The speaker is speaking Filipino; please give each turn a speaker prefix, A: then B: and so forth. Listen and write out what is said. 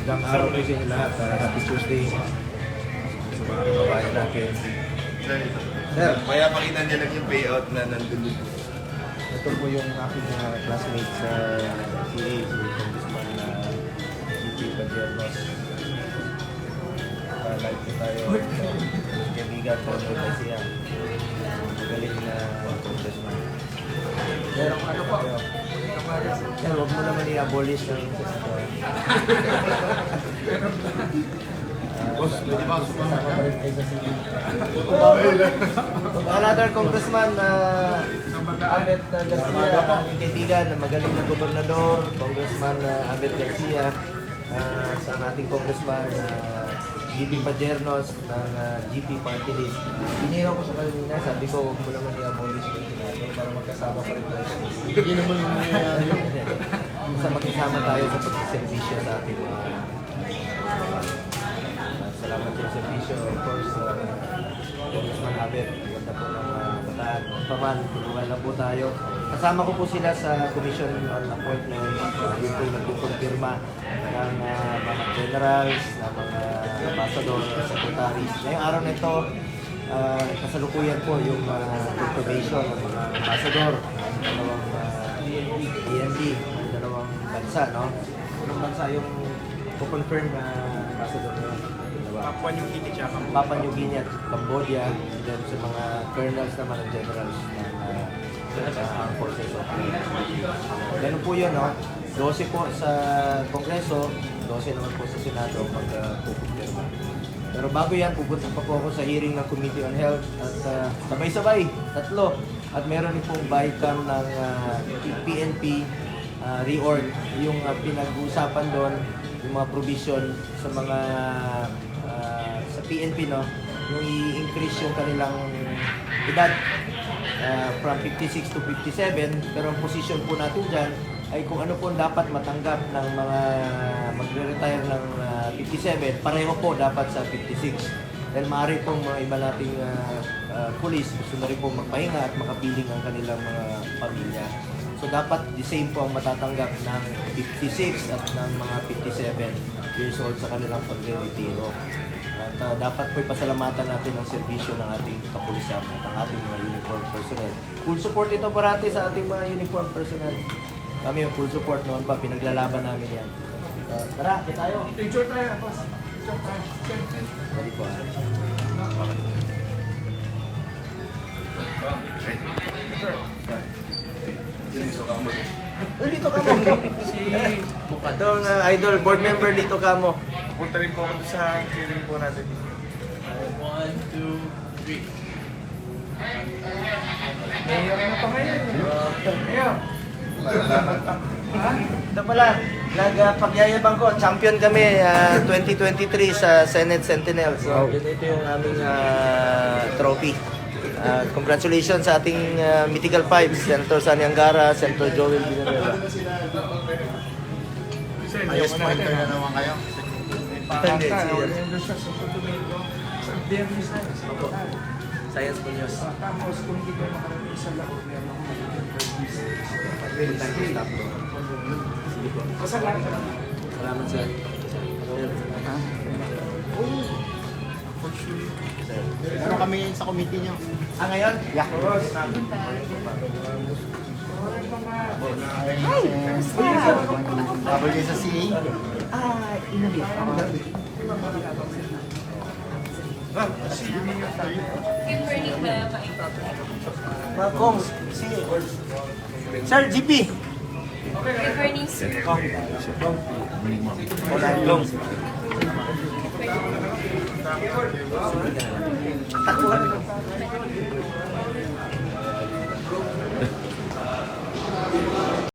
A: Magandang araw po sa inyo lahat. Uh, happy Tuesday. Sa mga kababayan natin. Sir,
B: Kaya pakita niya lang yung payout na nandun dito.
A: ito po yung aking uh, classmate sa CA, si Congressman na GP Padiernos. Live po tayo. Kaibigan po ng Garcia. Magaling na congressman. Sir, ano po? Sir, huwag mo naman i-abolish ng. Boss, pwede ba? Another congressman na Abet uh, Garcia, aking kaibigan na magaling na gobernador, congressman uh, Abet Garcia, uh, sa ating congressman uh, GP Pajernos ng uh, GP Party List. Hiniraw ko sa kanina, sabi ko huwag mo naman i-abolish yung para magkasama pa rin tayo.
C: Hindi naman nangyayari yun.
A: Sa magkasama tayo sa pagsiservisyo sa ating mga uh, salamat sa servisyo. Of course, uh, Congressman Abet, ganda po ng uh, bataan. Paman, tulungan lang po tayo. Kasama ko po sila sa Commission on Appointment. Uh, yun po nagkukumpirma ng uh, mga generals, ng mga ambassador, secretaries. Ngayong araw na ito, uh, kasalukuyan po yung uh, confirmation ng mga ambassador ng dalawang uh, ng dalawang bansa, no? Anong bansa yung kukonfirm na ambassador nyo? Dalawa.
B: Papua New Guinea tsaka
A: Papua New Guinea at Cambodia, and then sa mga colonels naman at generals ng uh, uh, forces of Ganun po yun, no? 12 po sa Kongreso, 12 naman po sa Senado pag uh, pupumpirma. Pero bago yan, pupunta pa po ako sa hearing ng Committee on Health at uh, sabay-sabay, tatlo. At meron din pong BICAM ng uh, PNP uh, reorg, yung uh, pinag-uusapan doon, yung mga provision sa mga uh, sa PNP, no? Yung i-increase yung kanilang edad uh, from 56 to 57 pero ang position po natin dyan ay kung ano po dapat matanggap ng mga magre-retire ng uh, 57 pareho po dapat sa 56 dahil maaari pong mga iba nating uh, uh, police gusto na rin po magpahinga at makapiling ang kanilang mga pamilya so dapat the same po ang matatanggap ng 56 at ng mga 57 years old sa kanilang pagre-retiro at uh, dapat po ipasalamatan natin ang serbisyo ng ating kapulisan at ang ating mga uniform personnel. Full support ito parati sa ating mga uniform personnel. Kami yung full support noon pa, pinaglalaban namin yan. Uh, tara, kita tayo.
C: Picture tayo, boss. Picture tayo.
A: Balik po. ah. Uy, dito ka mo. Itong uh, idol, board member dito ka mo.
B: Punta rin po ako sa hearing po natin.
C: One, two, three. Mayor na pa ngayon. Mayor. Ha?
A: Ito pala, nagpagyayabang ko, champion kami ah, 2023 sa Senate Sentinel. So, yun ito yung aming ah, trophy. Ah, congratulations sa ating ah, Mythical Five, Senator Sani Angara, Senator Joel Villanueva.
C: Ayos pointer na naman kayo.
A: Hindi,
C: Pakanta,
A: siya.
C: Putumento. Sa Biyernes na.
A: Science po news.
C: Ah, Tapos kung hindi kayo makarating sa laot, meron ako mag-interview.
A: Really time to stop bro. Sige po.
C: Pasalamat ka lang.
A: Salamat sir. Sir. Sir.
D: Meron kami sa committee nyo.
A: Ah, ngayon?
D: Yeah. Hi! Bago kayo sa CA.
E: Ah, inabit ako.
F: Ma'am.
A: Mga Kongs, si Sir GP.
F: Good morning, sir.
A: Long. Takbo.